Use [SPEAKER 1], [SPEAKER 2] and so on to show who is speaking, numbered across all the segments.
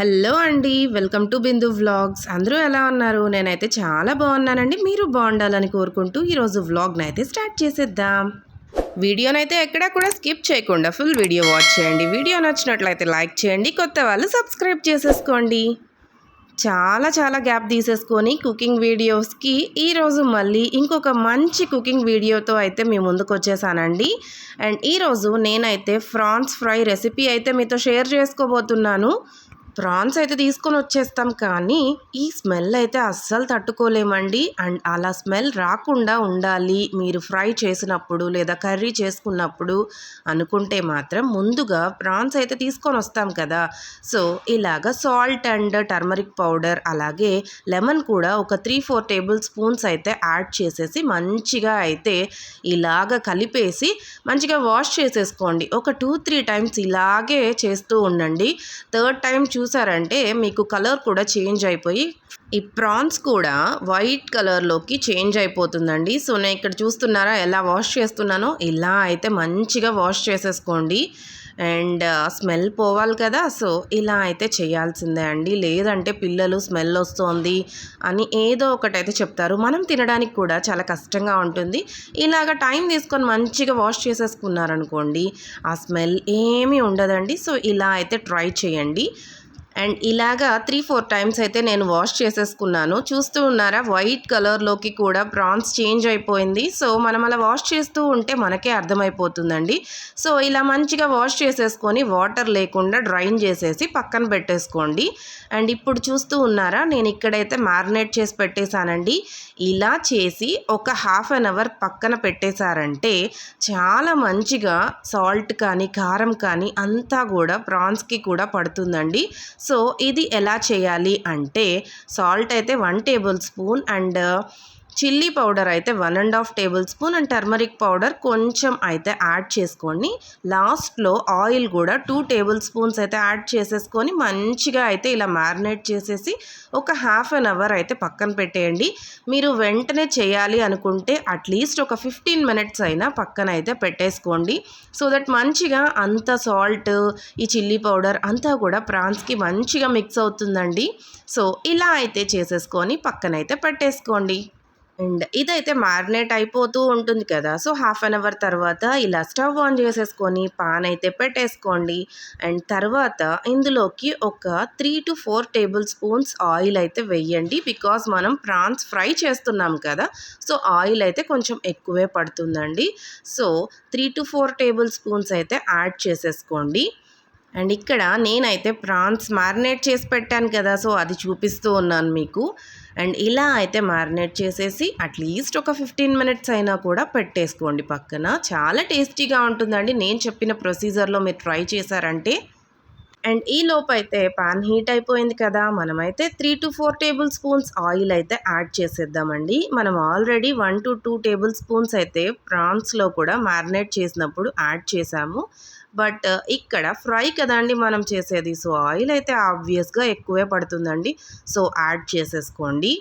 [SPEAKER 1] Hello అండి welcome to Bindu vlogs. అందరూ ఎలా ఉన్నారు? నేనైతే చాలా బాగున్నానండి. మీరు బాగుండాలని కోరుకుంటూ ఈరోజు వ్లాగ్ని అయితే స్టార్ట్ చేసేద్దాం. వీడియోనైతే ఎక్కడా కూడా స్కిప్ చేయకుండా ఫుల్ వీడియో వాచ్ చేయండి. వీడియో నచ్చినట్లయితే లైక్ చేయండి కొత్త వాళ్ళు సబ్స్క్రైబ్ చేసేసుకోండి. చాలా చాలా గ్యాప్ తీసేసుకొని కుకింగ్ వీడియోస్కి ఈరోజు మళ్ళీ ఇంకొక మంచి కుకింగ్ వీడియోతో అయితే మీ ముందుకు వచ్చేసానండి. అండ్ ఈరోజు నేనైతే ఫ్రాన్స్ ఫ్రై రెసిపీ అయితే మీతో షేర్ చేసుకోబోతున్నాను. ప్రాన్స్ అయితే తీసుకొని వచ్చేస్తాం కానీ ఈ స్మెల్ అయితే అస్సలు తట్టుకోలేమండి. అండ్ అలా స్మెల్ రాకుండా ఉండాలి. మీరు ఫ్రై చేసినప్పుడు లేదా కర్రీ చేసుకున్నప్పుడు అనుకుంటే మాత్రం ముందుగా ప్రాన్స్ అయితే తీసుకొని వస్తాం కదా. సో ఇలాగ సాల్ట్ అండ్ టర్మరిక్ పౌడర్ అలాగే లెమన్ కూడా ఒక త్రీ ఫోర్ టేబుల్ స్పూన్స్ అయితే యాడ్ చేసేసి మంచిగా అయితే ఇలాగ కలిపేసి మంచిగా వాష్ చేసేసుకోండి. ఒక టూ త్రీ టైమ్స్ ఇలాగే చేస్తూ ఉండండి. థర్డ్ టైం చూసారంటే మీకు కలర్ కూడా చేంజ్ అయిపోయి ఈ ప్రాన్స్ కూడా వైట్ కలర్లోకి చేంజ్ అయిపోతుందండి. సో నేను ఇక్కడ చూస్తున్నారా ఎలా వాష్ చేస్తున్నానో? ఇలా అయితే మంచిగా వాష్ చేసేసుకోండి. అండ్ స్మెల్ పోవాలి కదా సో ఇలా అయితే చేయాల్సిందే అండి. లేదంటే పిల్లలు స్మెల్ వస్తుంది అని ఏదో ఒకటైతే చెప్తారు. మనం తినడానికి కూడా చాలా కష్టంగా ఉంటుంది. ఇలాగ టైం తీసుకొని మంచిగా వాష్ చేసేసుకున్నారనుకోండి ఆ స్మెల్ ఏమీ ఉండదండి. సో ఇలా అయితే ట్రై చేయండి. అండ్ ఇలాగా త్రీ ఫోర్ టైమ్స్ అయితే నేను వాష్ చేసేసుకున్నాను. చూస్తూ ఉన్నారా వైట్ కలర్లోకి కూడా ప్రాన్స్ చేంజ్ అయిపోయింది. సో మనం అలా వాష్ చేస్తూ ఉంటే మనకే అర్థమైపోతుందండి. సో ఇలా మంచిగా వాష్ చేసేసుకొని వాటర్ లేకుండా డ్రైన్ చేసేసి పక్కన పెట్టేసుకోండి. అండ్ ఇప్పుడు చూస్తూ ఉన్నారా నేను ఇక్కడైతే మ్యారినేట్ చేసి పెట్టేశానండి. ఇలా చేసి ఒక హాఫ్ అన్ అవర్ పక్కన పెట్టేశారంటే చాలా మంచిగా సాల్ట్ కానీ కారం కానీ అంతా కూడా ప్రాన్స్కి కూడా పడుతుందండి. సో ఇది ఎలా చేయాలి అంటే సాల్ట్ అయితే one tablespoon and chilli powder అయితే one and half tablespoon and turmeric powder కొంచెం అయితే యాడ్ చేసుకొని లాస్ట్లో ఆయిల్ కూడా టూ టేబుల్ స్పూన్స్ అయితే యాడ్ చేసేసుకొని మంచిగా అయితే ఇలా మ్యారినేట్ చేసేసి ఒక హాఫ్ అన్ అవర్ అయితే పక్కన పెట్టేయండి. మీరు వెంటనే చేయాలి అనుకుంటే అట్లీస్ట్ ఒక ఫిఫ్టీన్ మినిట్స్ అయినా పక్కన అయితే పెట్టేసుకోండి. సో దట్ మంచిగా అంత సాల్ట్ ఈ చిల్లీ పౌడర్ అంతా కూడా ప్రాన్స్కి మంచిగా మిక్స్ అవుతుందండి. సో ఇలా అయితే చేసేసుకొని పక్కనైతే పెట్టేసుకోండి. అండ్ ఇదైతే మ్యారినేట్ అయిపోతూ ఉంటుంది కదా. సో హాఫ్ అన్ అవర్ తర్వాత ఇలా స్టవ్ ఆన్ చేసేసుకొని పాన్ అయితే పెట్టేసుకోండి. అండ్ తర్వాత ఇందులోకి ఒక three to four tablespoons oil అయితే వెయ్యండి బికాస్ మనం ప్రాన్స్ ఫ్రై చేస్తున్నాం కదా. సో ఆయిల్ అయితే కొంచెం ఎక్కువే పడుతుందండి. So three to four tablespoons అయితే యాడ్ చేసేసుకోండి. అండ్ ఇక్కడ నేనైతే ప్రాన్స్ మ్యారినేట్ చేసి పెట్టాను కదా. సో అది చూపిస్తూ ఉన్నాను మీకు. అండ్ ఇలా అయితే మ్యారినేట్ చేసేసి అట్లీస్ట్ ఒక ఫిఫ్టీన్ మినిట్స్ అయినా కూడా పెట్టేసుకోండి పక్కన. చాలా టేస్టీగా ఉంటుందండి. నేను చెప్పిన ప్రొసీజర్లో మీరు ట్రై చేశారంటే. అండ్ ఈ లోపు అయితే పాన్ హీట్ అయిపోయింది కదా. మనమైతే three to four tablespoons oil అయితే యాడ్ చేసేద్దామండి. మనం already one to two tablespoons అయితే ప్రాన్స్లో కూడా మ్యారినేట్ చేసినప్పుడు యాడ్ చేసాము. బట్ uh, ఇక్కడ ఫ్రై కదండి మనం చేసేది. సో ఆయిల్ అయితే ఆబ్వియస్గా ఎక్కువే పడుతుందండి. సో యాడ్ చేసేసుకోండి.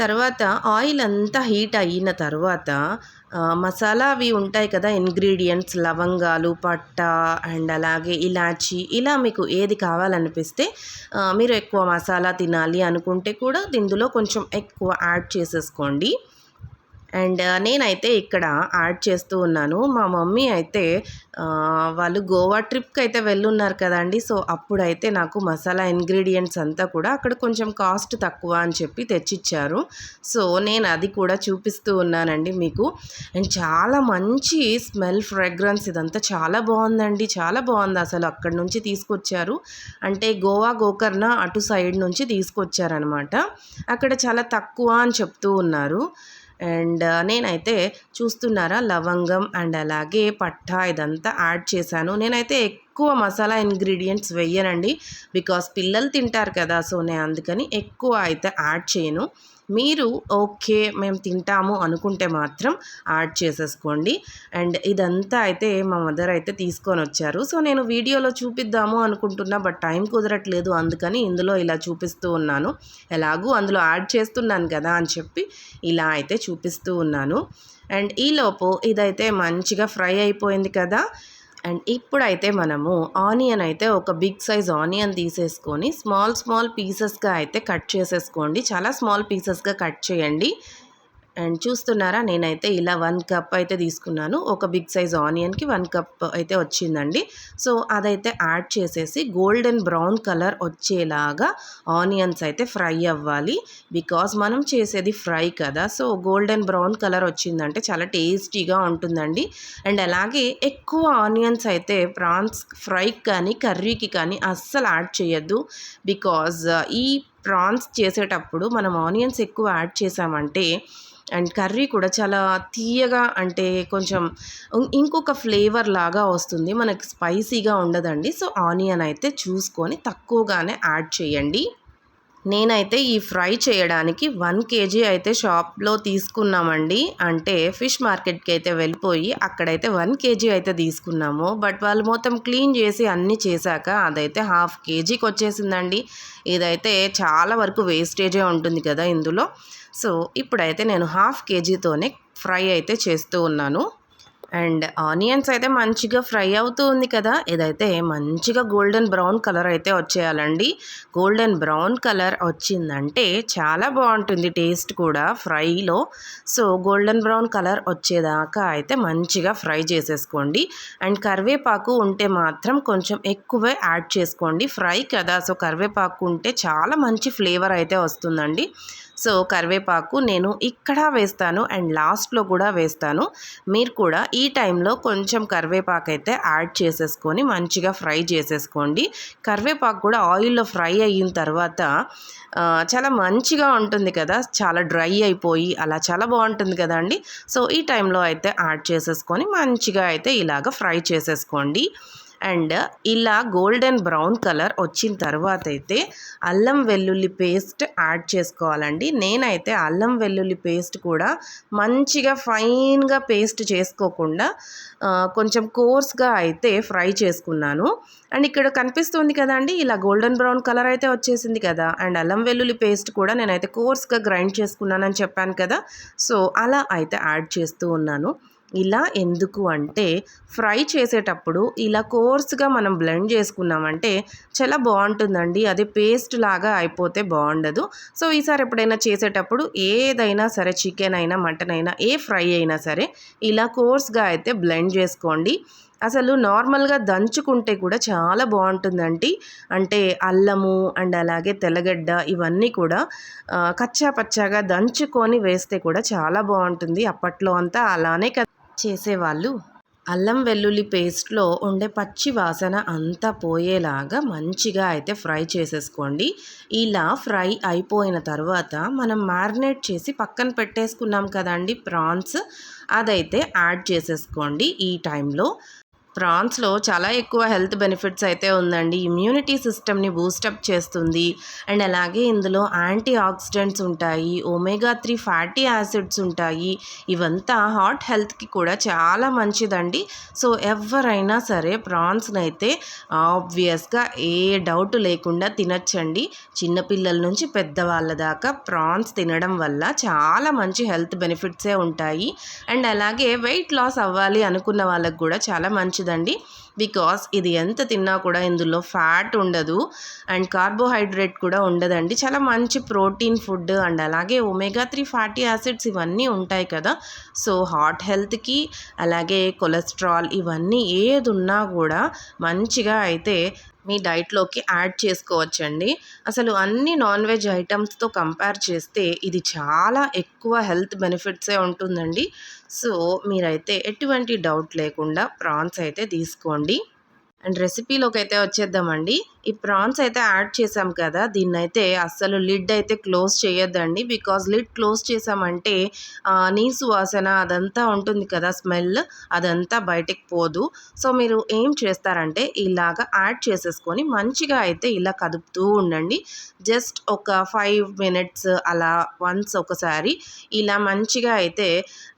[SPEAKER 1] తర్వాత ఆయిల్ అంతా హీట్ అయిన తర్వాత uh, మసాలా అవి ఉంటాయి కదా ఇంగ్రీడియంట్స్ లవంగాలు పట్ట అండ్ అలాగే ఇలాచి ఇలా మీకు ఏది కావాలనిపిస్తే uh, మీరు ఎక్కువ మసాలా తినాలి అనుకుంటే కూడా ఇందులో కొంచెం ఎక్కువ యాడ్ చేసేసుకోండి. అండ్ నేనైతే ఇక్కడ యాడ్ చేస్తూ ఉన్నాను. మా మమ్మీ అయితే వాళ్ళు గోవా ట్రిప్కి అయితే వెళ్ళున్నారు కదండి. సో అప్పుడైతే నాకు మసాలా ఇంగ్రీడియంట్స్ అంతా కూడా అక్కడ కొంచెం కాస్ట్ తక్కువ అని చెప్పి తెచ్చిచ్చారు. సో నేను అది కూడా చూపిస్తూ ఉన్నానండి మీకు. అండ్ చాలా మంచి స్మెల్ ఫ్రేగ్రెన్స్ ఇదంతా చాలా బాగుందండి. చాలా బాగుంది అసలు అక్కడ నుంచి తీసుకొచ్చారు. అంటే గోవా గోకర్ణ అటు సైడ్ నుంచి తీసుకొచ్చారనమాట అక్కడ చాలా తక్కువ అని చెప్తూ ఉన్నారు. అండ్ నేనైతే చూస్తున్నారా లవంగం అండ్ అలాగే పట్టా ఇదంతా యాడ్ చేశాను. నేనైతే ఎక్కువ మసాలా ఇంగ్రీడియంట్స్ వెయ్యనండి బికాస్ పిల్లలు తింటారు కదా సో నేను అందుకని ఎక్కువ అయితే యాడ్ చేయను. మీరు ఓకే మేము తింటాము అనుకుంటే మాత్రం యాడ్ చేసేసుకోండి. అండ్ ఇదంతా అయితే మా మదర్ అయితే తీసుకొని వచ్చారు. సో నేను వీడియోలో చూపిద్దాము అనుకుంటున్నా బట్ టైం కుదరట్లేదు అందుకని ఇందులో ఇలా చూపిస్తూ ఉన్నాను. ఎలాగూ అందులో యాడ్ చేస్తున్నాను కదా అని చెప్పి ఇలా అయితే చూపిస్తూ ఉన్నాను. అండ్ ఈలోపు ఇదైతే మంచిగా ఫ్రై అయిపోయింది కదా. అండ్ ఇప్పుడైతే మనము ఆనియన్ అయితే ఒక బిగ్ సైజ్ ఆనియన్ తీసేసుకొని స్మాల్ స్మాల్ పీసెస్గా అయితే కట్ చేసేసుకోండి. చాలా స్మాల్ పీసెస్గా కట్ చేయండి. అండ్ చూస్తున్నారా నేనైతే ఇలా వన్ కప్ అయితే తీసుకున్నాను. ఒక బిగ్ సైజ్ ఆనియన్కి వన్ కప్ అయితే వచ్చిందండి. సో అదైతే యాడ్ చేసేసి గోల్డెన్ బ్రౌన్ కలర్ వచ్చేలాగా ఆనియన్స్ అయితే ఫ్రై అవ్వాలి. బికాస్ మనం చేసేది ఫ్రై కదా సో గోల్డెన్ బ్రౌన్ కలర్ వచ్చిందంటే చాలా టేస్టీగా ఉంటుందండి. అండ్ అలాగే ఎక్కువ ఆనియన్స్ అయితే ప్రాన్స్ ఫ్రైకి కానీ కర్రీకి కానీ అస్సలు యాడ్ చేయొద్దు. బికాజ్ ఈ ప్రాన్స్ చేసేటప్పుడు మనం ఆనియన్స్ ఎక్కువ యాడ్ చేసామంటే అండ్ కర్రీ కూడా చాలా తీయగా అంటే కొంచెం ఇంకొక ఫ్లేవర్ లాగా వస్తుంది. మనకి స్పైసీగా ఉండదండి. సో ఆనియన్ అయితే చూసుకొని తక్కువగానే యాడ్ చేయండి. నేనైతే ఈ ఫ్రై చేయడానికి వన్ కేజీ అయితే షాప్లో తీసుకున్నామండి. అంటే ఫిష్ మార్కెట్కి అయితే వెళ్ళిపోయి అక్కడైతే వన్ కేజీ అయితే తీసుకున్నాము. బట్ వాళ్ళు మొత్తం క్లీన్ చేసి అన్నీ చేశాక అదైతే హాఫ్ కేజీకి వచ్చేసిందండి. ఇదైతే చాలా వరకు వేస్టేజే ఉంటుంది కదా ఇందులో. సో ఇప్పుడైతే నేను హాఫ్ కేజీతోనే ఫ్రై అయితే చేస్తూ ఉన్నాను. అండ్ ఆనియన్స్ అయితే మంచిగా ఫ్రై అవుతూ ఉంది కదా. ఇదైతే మంచిగా గోల్డెన్ బ్రౌన్ కలర్ అయితే వచ్చేయాలండి. గోల్డెన్ బ్రౌన్ కలర్ వచ్చిందంటే చాలా బాగుంటుంది టేస్ట్ కూడా ఫ్రైలో. సో గోల్డెన్ బ్రౌన్ కలర్ వచ్చేదాకా అయితే మంచిగా ఫ్రై చేసేసుకోండి. అండ్ కరివేపాకు ఉంటే మాత్రం కొంచెం ఎక్కువే యాడ్ చేసుకోండి. ఫ్రై కదా సో కరివేపాకు ఉంటే చాలా మంచి ఫ్లేవర్ అయితే వస్తుందండి. సో కరివేపాకు నేను ఇక్కడ వేస్తాను అండ్ లాస్ట్లో కూడా వేస్తాను. మీరు కూడా ఈ టైంలో కొంచెం కరివేపాకు అయితే యాడ్ చేసేసుకొని మంచిగా ఫ్రై చేసేసుకోండి. కరివేపాకు కూడా ఆయిల్లో ఫ్రై అయిన తర్వాత చాలా మంచిగా ఉంటుంది కదా చాలా డ్రై అయిపోయి అలా చాలా బాగుంటుంది కదా అండి. సో ఈ టైంలో అయితే యాడ్ చేసేసుకొని మంచిగా అయితే ఇలాగ ఫ్రై చేసేసుకోండి. అండ్ ఇలా గోల్డెన్ బ్రౌన్ కలర్ వచ్చిన తర్వాత అయితే అల్లం వెల్లుల్లి పేస్ట్ యాడ్ చేసుకోవాలండి. నేనైతే అల్లం వెల్లుల్లి పేస్ట్ కూడా మంచిగా ఫైన్గా పేస్ట్ చేసుకోకుండా కొంచెం కోర్స్గా అయితే ఫ్రై చేసుకున్నాను. అండ్ ఇక్కడ కనిపిస్తుంది కదండి ఇలా గోల్డెన్ బ్రౌన్ కలర్ అయితే వచ్చేసింది కదా. అండ్ అల్లం వెల్లుల్లి పేస్ట్ కూడా నేనైతే కోర్స్గా గ్రైండ్ చేసుకున్నానని చెప్పాను కదా. సో అలా అయితే యాడ్ చేస్తూ ఉన్నాను. ఇలా ఎందుకు అంటే ఫ్రై చేసేటప్పుడు ఇలా కోర్స్గా మనం బ్లెండ్ చేసుకున్నామంటే చాలా బాగుంటుందండి. అది పేస్ట్ లాగా అయిపోతే బాగుండదు. సో ఈసారి ఎప్పుడైనా చేసేటప్పుడు ఏదైనా సరే చికెన్ అయినా మటన్ అయినా ఏ ఫ్రై అయినా సరే ఇలా కోర్స్గా అయితే బ్లెండ్ చేసుకోండి. అసలు నార్మల్గా దంచుకుంటే కూడా చాలా బాగుంటుందండి. అంటే అల్లము అండ్ అలాగే తెల్లగడ్డ ఇవన్నీ కూడా కచ్చా పచ్చాగా దంచుకొని వేస్తే కూడా చాలా బాగుంటుంది. అప్పట్లో అంతా అలానే చేసేవాళ్ళు. అల్లం వెల్లుల్లి పేస్ట్లో ఉండే పచ్చి వాసన అంతా పోయేలాగా మంచిగా అయితే ఫ్రై చేసేసుకోండి. ఇలా ఫ్రై అయిపోయిన తర్వాత మనం మ్యారినేట్ చేసి పక్కన పెట్టేసుకున్నాం కదండి ప్రాన్స్ అదైతే యాడ్ చేసేసుకోండి ఈ టైంలో. ప్రాన్స్లో చాలా ఎక్కువ హెల్త్ బెనిఫిట్స్ అయితే ఉందండి. ఇమ్యూనిటీ సిస్టమ్ని బూస్టప్ చేస్తుంది. అండ్ అలాగే ఇందులో యాంటీ ఆక్సిడెంట్స్ ఉంటాయి ఒమేగా త్రీ ఫ్యాటీ యాసిడ్స్ ఉంటాయి. ఇవంతా హార్ట్ హెల్త్కి కూడా చాలా మంచిదండి. సో ఎవరైనా సరే ప్రాన్స్ని అయితే ఆబ్వియస్గా ఏ డౌట్ లేకుండా తినచ్చండి. చిన్నపిల్లల నుంచి పెద్దవాళ్ళ దాకా ప్రాన్స్ తినడం వల్ల చాలా మంచి హెల్త్ బెనిఫిట్సే ఉంటాయి. అండ్ అలాగే వెయిట్ లాస్ అవ్వాలి అనుకున్న వాళ్ళకి కూడా చాలా మంచి మంచిదండి బికాస్ ఇది ఎంత తిన్నా కూడా ఇందులో ఫ్యాట్ ఉండదు అండ్ కార్బోహైడ్రేట్ కూడా ఉండదండి. చాలా మంచి ప్రోటీన్ ఫుడ్ అండ్ అలాగే ఒమేగా త్రీ ఫ్యాటీ యాసిడ్స్ ఇవన్నీ ఉంటాయి కదా. సో హార్ట్ హెల్త్కి అలాగే కొలెస్ట్రాల్ ఇవన్నీ ఏది ఉన్నా కూడా మంచిగా అయితే మీ డైట్లోకి యాడ్ చేసుకోవచ్చండి. అసలు అన్ని నాన్ వెజ్ ఐటమ్స్తో కంపేర్ చేస్తే ఇది చాలా ఎక్కువ హెల్త్ బెనిఫిట్సే ఉంటుందండి. సో మీరైతే ఎటువంటి డౌట్ లేకుండా ప్రాన్స్ అయితే తీసుకోండి. అండ్ రెసిపీలోకి అయితే వచ్చేద్దామండి. ఈ ప్రాన్స్ అయితే యాడ్ చేసాం కదా దీన్ని అయితే అస్సలు లిడ్ అయితే క్లోజ్ చేయొద్దండి. బికాజ్ లిడ్ క్లోజ్ చేసామంటే నీసు వాసన అదంతా ఉంటుంది కదా స్మెల్ అదంతా బయటకు పోదు. సో మీరు ఏం చేస్తారంటే ఇలాగా యాడ్ చేసేసుకొని మంచిగా అయితే ఇలా కదుపుతూ ఉండండి. జస్ట్ ఒక ఫైవ్ మినిట్స్ అలా వన్స్ ఒకసారి ఇలా మంచిగా అయితే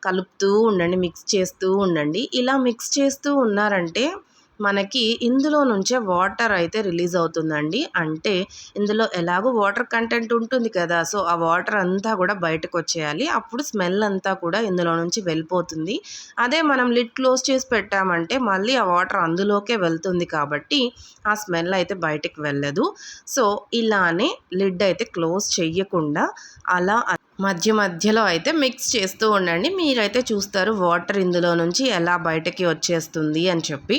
[SPEAKER 1] కలుపుతూ ఉండండి మిక్స్ చేస్తూ ఉండండి. ఇలా మిక్స్ చేస్తూ ఉన్నారంటే మనకి ఇందులో నుంచే వాటర్ అయితే రిలీజ్ అవుతుందండి. అంటే ఇందులో ఎలాగో వాటర్ కంటెంట్ ఉంటుంది కదా సో ఆ వాటర్ అంతా కూడా బయటకు వచ్చేయాలి. అప్పుడు స్మెల్ అంతా కూడా ఇందులో నుంచి వెళ్ళిపోతుంది. అదే మనం లిడ్ క్లోజ్ చేసి పెట్టామంటే మళ్ళీ ఆ వాటర్ అందులోకే వెళ్తుంది కాబట్టి ఆ స్మెల్ అయితే బయటకు వెళ్ళదు. సో ఇలానే లిడ్ అయితే క్లోజ్ చెయ్యకుండా అలా మధ్య మధ్యలో అయితే మిక్స్ చేస్తూ ఉండండి. మీరైతే చూస్తారు వాటర్ ఇందులో నుంచి ఎలా బయటకి వచ్చేస్తుంది అని చెప్పి.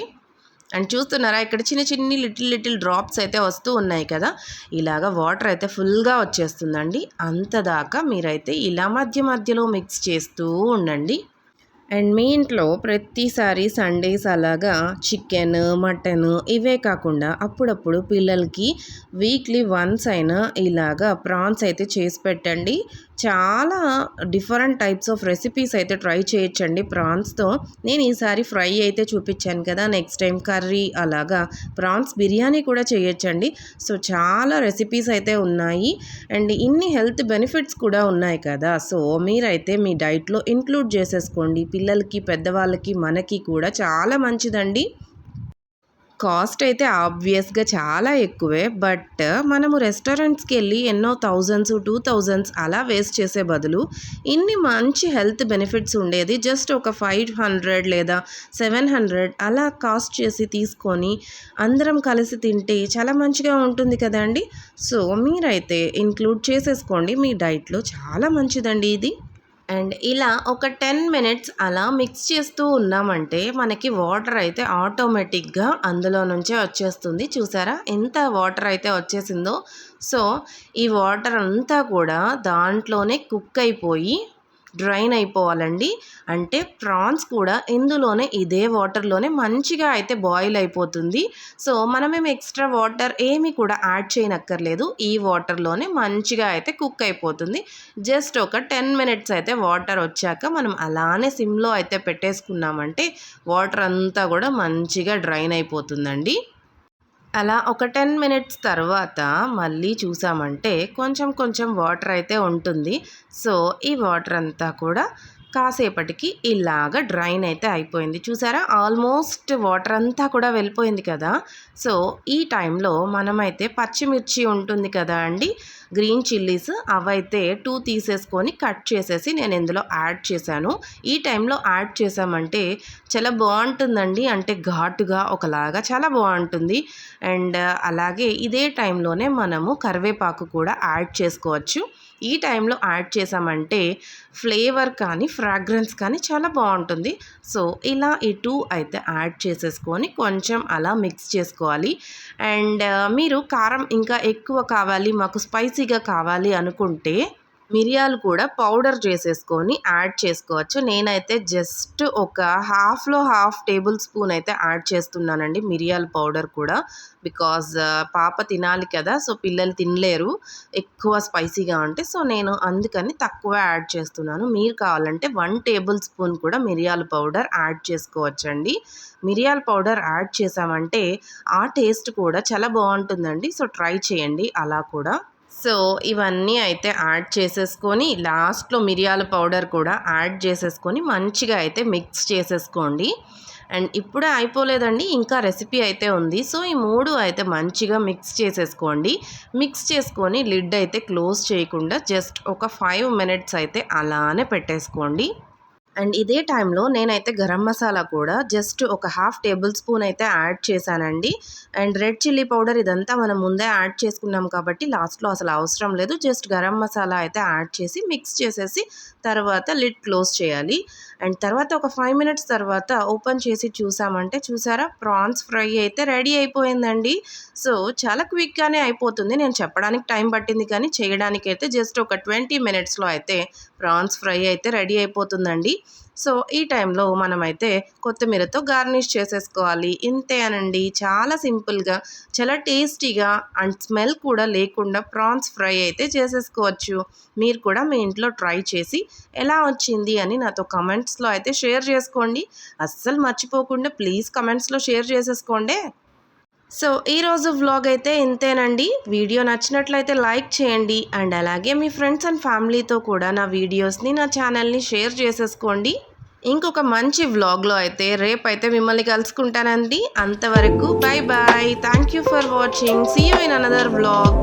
[SPEAKER 1] అండ్ చూస్తున్నారా ఇక్కడ చిన్న చిన్ని లిటిల్ లిటిల్ డ్రాప్స్ అయితే వస్తూ ఉన్నాయి కదా. ఇలాగ వాటర్ అయితే ఫుల్గా వచ్చేస్తుందండి. అంతదాకా మీరైతే ఇలా మధ్య మధ్యలో మిక్స్ చేస్తూ ఉండండి. అండ్ మీ ఇంట్లో ప్రతిసారి సండేస్ అలాగా చికెన్ మటన్ ఇవే కాకుండా అప్పుడప్పుడు పిల్లలకి వీక్లీ వన్స్ అయినా ఇలాగా ప్రాన్స్ అయితే చేసి పెట్టండి. చాలా డిఫరెంట్ టైప్స్ ఆఫ్ రెసిపీస్ అయితే ట్రై చేయొచ్చండి ప్రాన్స్తో. నేను ఈసారి ఫ్రై అయితే చూపించాను కదా నెక్స్ట్ టైం కర్రీ అలాగా. ప్రాన్స్ బిర్యానీ కూడా చేయొచ్చండి. సో చాలా రెసిపీస్ అయితే ఉన్నాయి. అండ్ ఇన్ని హెల్త్ బెనిఫిట్స్ కూడా ఉన్నాయి కదా. సో మీరైతే మీ డైట్లో ఇంక్లూడ్ చేసేసుకోండి. పిల్లలకి పెద్దవాళ్ళకి మనకి కూడా చాలా మంచిదండి. కాస్ట్ అయితే ఆబ్వియస్గా చాలా ఎక్కువే బట్ మనము రెస్టారెంట్స్కి వెళ్ళి ఎన్నో థౌజండ్స్ టూ థౌజండ్స్ అలా వేస్ట్ చేసే బదులు ఇన్ని మంచి హెల్త్ బెనిఫిట్స్ ఉండేది జస్ట్ ఒక ఫైవ్ హండ్రెడ్ లేదా సెవెన్ హండ్రెడ్ అలా కాస్ట్ చేసి తీసుకొని అందరం కలిసి తింటే చాలా మంచిగా ఉంటుంది కదండి. సో మీరైతే ఇంక్లూడ్ చేసేసుకోండి మీ డైట్లో చాలా మంచిదండి ఇది. అండ్ ఇలా ఒక టెన్ మినిట్స్ అలా మిక్స్ చేస్తూ ఉన్నామంటే మనకి వాటర్ అయితే ఆటోమేటిక్గా అందులో నుంచే వచ్చేస్తుంది. చూసారా? ఎంత వాటర్ అయితే వచ్చేసిందో. సో ఈ వాటర్ అంతా కూడా దాంట్లోనే కుక్ అయిపోయి డ్రైన్ అయిపోవాలండి. అంటే ప్రాన్స్ కూడా ఇందులోనే ఇదే వాటర్లోనే మంచిగా అయితే బాయిల్ అయిపోతుంది. సో మనమేమి ఎక్స్ట్రా వాటర్ ఏమి కూడా యాడ్ చేయనక్కర్లేదు. ఈ వాటర్లోనే మంచిగా అయితే కుక్ అయిపోతుంది. జస్ట్ ఒక టెన్ మినిట్స్ అయితే వాటర్ వచ్చాక మనం అలానే సిమ్లో అయితే పెట్టేసుకున్నామంటే వాటర్ అంతా కూడా మంచిగా డ్రైన్ అయిపోతుందండి. అలా ఒక టెన్ మినిట్స్ తర్వాత మళ్ళీ చూసామంటే కొంచెం కొంచెం వాటర్ అయితే ఉంటుంది. సో ఈ వాటర్ అంతా కూడా కాసేపటికి ఇలాగ డ్రైన్ అయితే అయిపోయింది. చూసారా? ఆల్మోస్ట్ వాటర్ అంతా కూడా వెళ్ళిపోయింది కదా? సో ఈ టైంలో మనమైతే పచ్చిమిర్చి ఉంటుంది కదా అండి? గ్రీన్ చిల్లీస్ అవైతే టూ తీసేసుకొని కట్ చేసేసి నేను ఇందులో యాడ్ చేశాను. ఈ టైంలో యాడ్ చేసామంటే చాలా బాగుంటుందండి. అంటే ఘాటుగా ఒకలాగా చాలా బాగుంటుంది. అండ్ అలాగే ఇదే టైంలోనే మనము కరివేపాకు కూడా యాడ్ చేసుకోవచ్చు. ఈ టైంలో యాడ్ చేసామంటే ఫ్లేవర్ కానీ ఫ్రాగ్రెన్స్ కానీ చాలా బాగుంటుంది. సో ఇలా ఈ టూ అయితే యాడ్ చేసేసుకొని కొంచెం అలా మిక్స్ చేసుకోవాలి. అండ్ మీరు కారం ఇంకా ఎక్కువ కావాలి మాకు స్పైసీగా కావాలి అనుకుంటే మిరియాలు కూడా పౌడర్ చేసేసుకొని యాడ్ చేసుకోవచ్చు. నేనైతే జస్ట్ ఒక హాఫ్లో హాఫ్ టేబుల్ స్పూన్ అయితే యాడ్ చేస్తున్నానండి మిరియాల పౌడర్ కూడా. బికాజ్ uh, పాప తినాలి కదా సో పిల్లలు తినలేరు. ఎక్కువ స్పైసీగా ఉంటే సో నేను అందుకని తక్కువ యాడ్ చేస్తున్నాను. మీరు కావాలంటే వన్ టేబుల్ స్పూన్ కూడా మిరియాల పౌడర్ యాడ్ చేసుకోవచ్చండి. మిరియాల పౌడర్ యాడ్ చేసామంటే ఆ టేస్ట్ కూడా చాలా బాగుంటుందండి. సో ట్రై చేయండి. అలా కూడా. సో ఇవన్నీ అయితే యాడ్ చేసేసుకొని లాస్ట్లో మిరియాల పౌడర్ కూడా యాడ్ చేసేసుకొని మంచిగా అయితే మిక్స్ చేసేసుకోండి. అండ్ ఇప్పుడే అయిపోలేదండి ఇంకా రెసిపీ అయితే ఉంది. సో ఈ మూడు అయితే మంచిగా మిక్స్ చేసేసుకోండి. మిక్స్ చేసుకొని లిడ్ అయితే క్లోజ్ చేయకుండా జస్ట్ ఒక ఫైవ్ మినిట్స్ అయితే అలానే పెట్టేసుకోండి. అండ్ ఇదే టైంలో నేనైతే గరం మసాలా కూడా జస్ట్ ఒక హాఫ్ టేబుల్ స్పూన్ అయితే యాడ్ చేశానండి. అండ్ రెడ్ చిల్లీ పౌడర్ ఇదంతా మనం ముందే యాడ్ చేసుకున్నాం కాబట్టి లాస్ట్లో అసలు అవసరం లేదు. జస్ట్ గరం మసాలా అయితే యాడ్ చేసి మిక్స్ చేసేసి తర్వాత లిడ్ క్లోజ్ చేయాలి. అండ్ తర్వాత ఒక ఫైవ్ మినిట్స్ తర్వాత ఓపెన్ చేసి చూసామంటే చూసారా? ప్రాన్స్ ఫ్రై అయితే రెడీ అయిపోయిందండి. సో చాలా క్విక్గానే అయిపోతుంది. నేను చెప్పడానికి టైం పట్టింది కానీ చేయడానికి అయితే జస్ట్ ఒక ట్వంటీ మినిట్స్లో అయితే ప్రాన్స్ ఫ్రై అయితే రెడీ అయిపోతుందండి. సో ఈ టైంలో మనమైతే కొత్తిమీరతో గార్నిష్ చేసేసుకోవాలి. ఇంతే అనండి. చాలా సింపుల్గా చాలా టేస్టీగా అండ్ స్మెల్ కూడా లేకుండా ప్రాన్స్ ఫ్రై అయితే చేసేసుకోవచ్చు. మీరు కూడా మీ ఇంట్లో ట్రై చేసి ఎలా వచ్చింది అని నాతో కమెంట్స్లో అయితే షేర్ చేసుకోండి. అస్సలు మర్చిపోకుండా ప్లీజ్ కమెంట్స్లో షేర్ చేసేసుకోండి. సో ఈరోజు వ్లాగ్ అయితే ఇంతేనండి. వీడియో నచ్చినట్లయితే లైక్ చేయండి. అండ్ అలాగే మీ ఫ్రెండ్స్ అండ్ ఫ్యామిలీతో కూడా నా వీడియోస్ని నా ఛానల్ని షేర్ చేసేసుకోండి. ఇంకొక మంచి వ్లాగ్లో అయితే రేపైతే మిమ్మల్ని కలుసుకుంటానండి. అంతవరకు bye bye thank you for watching see you in another vlog